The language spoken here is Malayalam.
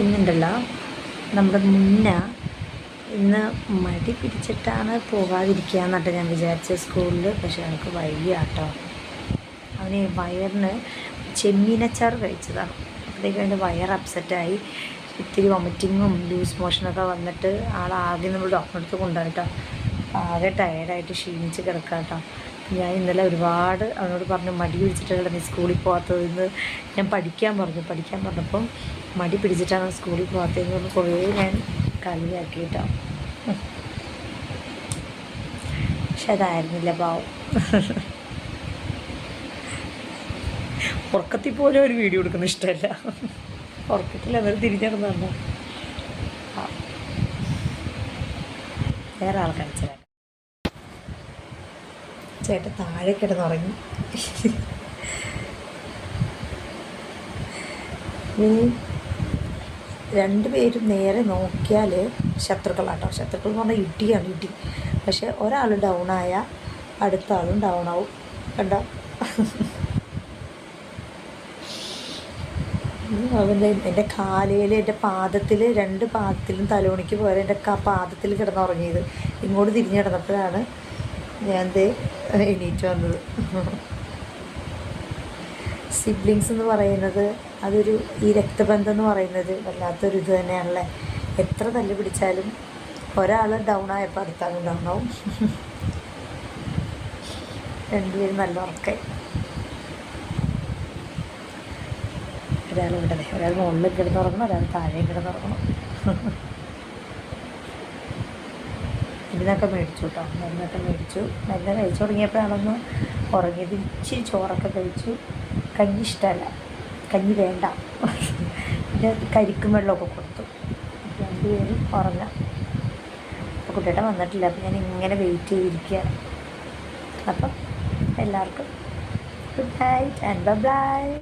ഇന്നുണ്ടല്ലോ നമ്മുടെ മുന്ന ഇന്ന് മടി പിടിച്ചിട്ടാണ് പോകാതിരിക്കുക എന്നിട്ട് ഞാൻ വിചാരിച്ച സ്കൂളിൽ പക്ഷെ എനിക്ക് വയ്യാട്ടോ. അവന് വയറിന് ചെമ്മീനച്ചാർ കഴിച്ചതാണ്. അപ്പോഴത്തേക്കും അവന്റെ വയർ അപ്സെറ്റായി. ഇത്തിരി വൊമിറ്റിങ്ങും ലൂസ് മോഷനൊക്കെ വന്നിട്ട് ആളാകെ നമ്മൾ ഡോക്ടറെ അടുത്ത് കൊണ്ടുപോയിട്ടോ. ആകെ ടയർഡായിട്ട് ക്ഷീണിച്ച് കിടക്കാം കേട്ടോ ഞാൻ ഇന്നലെ ഒരുപാട് അവനോട് പറഞ്ഞു മടി പിടിച്ചിട്ടാണ് നീ സ്കൂളിൽ പോകാത്തതെന്ന് ഞാൻ പഠിക്കാൻ പറഞ്ഞു പഠിക്കാൻ പറഞ്ഞപ്പം മടി പിടിച്ചിട്ടാണ് സ്കൂളിൽ പോകാത്തതെന്ന് പറഞ്ഞ് കുറേ ഞാൻ കളിയാക്കിയിട്ടാണ് പക്ഷെ അതായിരുന്നില്ല പാവം. ഉറക്കത്തിൽ പോലും ഒരു വീഡിയോ എടുക്കുന്ന ഇഷ്ടമല്ല. ഉറക്കത്തിൽ അവർ തിരിഞ്ഞിടന്നു വേറെ ആൾ കളിച്ചതാണ് ചേട്ടൻ താഴെ കിടന്നുറങ്ങി. ഇനി രണ്ടുപേരും നേരെ നോക്കിയാൽ ശത്രുക്കളാട്ടോ. ശത്രുക്കൾ എന്ന് പറഞ്ഞാൽ ഇടിയാണ് ഇടി. പക്ഷെ ഒരാൾ ഡൗൺ ആയാൽ അടുത്ത ആളും ഡൗൺ ആവും. കണ്ടോ? അവന്റെ എന്റെ കാലയിൽ എന്റെ പാദത്തിൽ രണ്ട് പാദത്തിലും തലോണിക്ക് പോയാൽ എന്റെ പാദത്തിൽ കിടന്നുറങ്ങിയത്. ഇങ്ങോട്ട് തിരിഞ്ഞു കിടന്നപ്പോഴാണ് ഞാൻ ദേ എണീറ്റ് വന്നത്. സിബ്ലിങ്സ് എന്ന് പറയുന്നത് അതൊരു ഈ രക്തബന്ധം എന്ന് പറയുന്നത് വല്ലാത്തൊരു ഇത് തന്നെയാണല്ലേ? എത്ര തല്ല് പിടിച്ചാലും ഒരാൾ ഡൗൺ ആയപ്പോൾ അടുത്താളും ഡൗൺ ആവും. രണ്ടുപേരും നല്ല ഉറക്കായി. ഒരാൾ ഇവിടെ ഒരാൾ മുകളിൽ കിടന്നുറങ്ങണം ഒരാൾ താഴെയും കിടന്നുറങ്ങണം. ഇതിനൊക്കെ മേടിച്ചു കേട്ടോ മരുന്നൊക്കെ മേടിച്ചു. മരുന്ന് കഴിച്ചു തുടങ്ങിയപ്പോഴാണൊന്ന് ഉറങ്ങിയത്. ഇച്ചിരി ചോറൊക്കെ കഴിച്ചു. കഞ്ഞി ഇഷ്ടമല്ല കഞ്ഞി വേണ്ട. പിന്നെ കരിക്കും വെള്ളമൊക്കെ കൊടുത്തു. രണ്ടുപേരും ഉറങ്ങാം. അപ്പോൾ കുട്ടിയുടെ വന്നിട്ടില്ല. അപ്പം ഞാൻ ഇങ്ങനെ വെയിറ്റ് ചെയ്തിരിക്കുകയാണ്. അപ്പം എല്ലാവർക്കും ഗുഡ് നൈറ്റ് ആൻഡ് ബൈ